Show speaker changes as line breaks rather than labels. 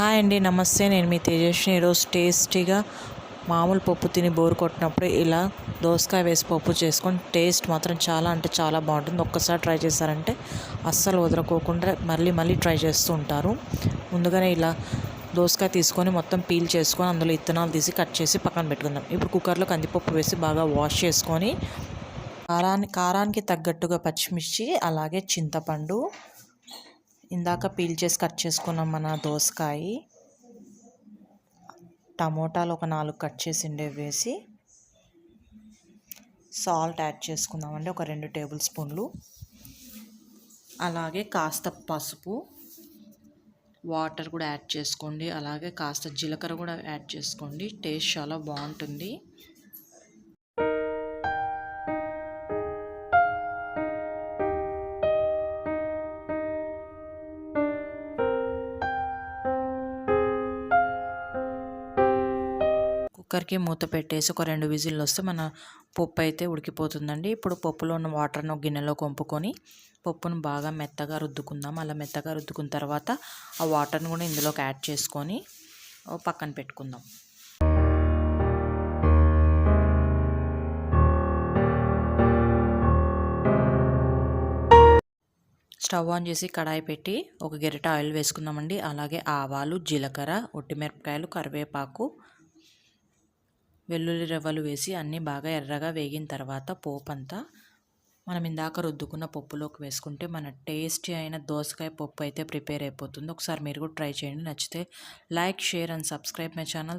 Hi అండి నమస్తే. నేను మీ తేజస్ని ఈరోజు టేస్టీగా మామూలు పప్పు తిని బోరు కొట్టినప్పుడు ఇలా దోసకాయ వేసి పప్పు చేసుకొని టేస్ట్ మాత్రం చాలా అంటే చాలా బాగుంటుంది. ఒక్కసారి ట్రై చేశారంటే అస్సలు వదలకోకుండా మళ్ళీ మళ్ళీ ట్రై చేస్తూ ఉంటారు. ముందుగానే ఇలా దోసకాయ తీసుకొని మొత్తం పీల్ చేసుకొని అందులో ఇత్తనాలు తీసి కట్ చేసి పక్కన పెట్టుకుందాం. ఇప్పుడు కుక్కర్లో కందిపప్పు వేసి బాగా వాష్ చేసుకొని కారాన్ని కారానికి తగ్గట్టుగా పచ్చిమిర్చి అలాగే చింతపండు ఇందాక పీల్ చేసి కట్ చేసుకున్నాం మన దోసకాయ. టమోటాలు ఒక నాలుగు కట్ చేసి ఉండేవి వేసి సాల్ట్ యాడ్ చేసుకుందామండి ఒక రెండు టేబుల్ స్పూన్లు. అలాగే కాస్త పసుపు వాటర్ కూడా యాడ్ చేసుకోండి. అలాగే కాస్త జీలకర్ర కూడా యాడ్ చేసుకోండి. టేస్ట్ చాలా బాగుంటుంది. కుక్కర్కి మూత పెట్టేసి ఒక రెండు విజిల్లు వస్తే మన పప్పు అయితే ఉడికిపోతుందండి. ఇప్పుడు పప్పులో ఉన్న వాటర్ను గిన్నెలో కొంపుకొని పప్పును బాగా మెత్తగా రుద్దుకుందాం. అలా మెత్తగా రుద్దుకున్న తర్వాత ఆ వాటర్ని కూడా ఇందులోకి యాడ్ చేసుకొని పక్కన పెట్టుకుందాం. స్టవ్ ఆన్ చేసి కడాయి పెట్టి ఒక గెరిట ఆయిల్ వేసుకుందామండి. అలాగే ఆవాలు జీలకర్ర ఒట్టిమిరపకాయలు కరివేపాకు వెల్లుల్లి రవ్వలు వేసి అన్నీ బాగా ఎర్రగా వేగిన తర్వాత పోపు అంతా మనం ఇందాక రుద్దుకున్న పప్పులోకి వేసుకుంటే మన టేస్టీ అయిన దోసకాయ పప్పు అయితే ప్రిపేర్ అయిపోతుంది. ఒకసారి మీరు కూడా ట్రై చేయండి. నచ్చితే like share and subscribe my channel.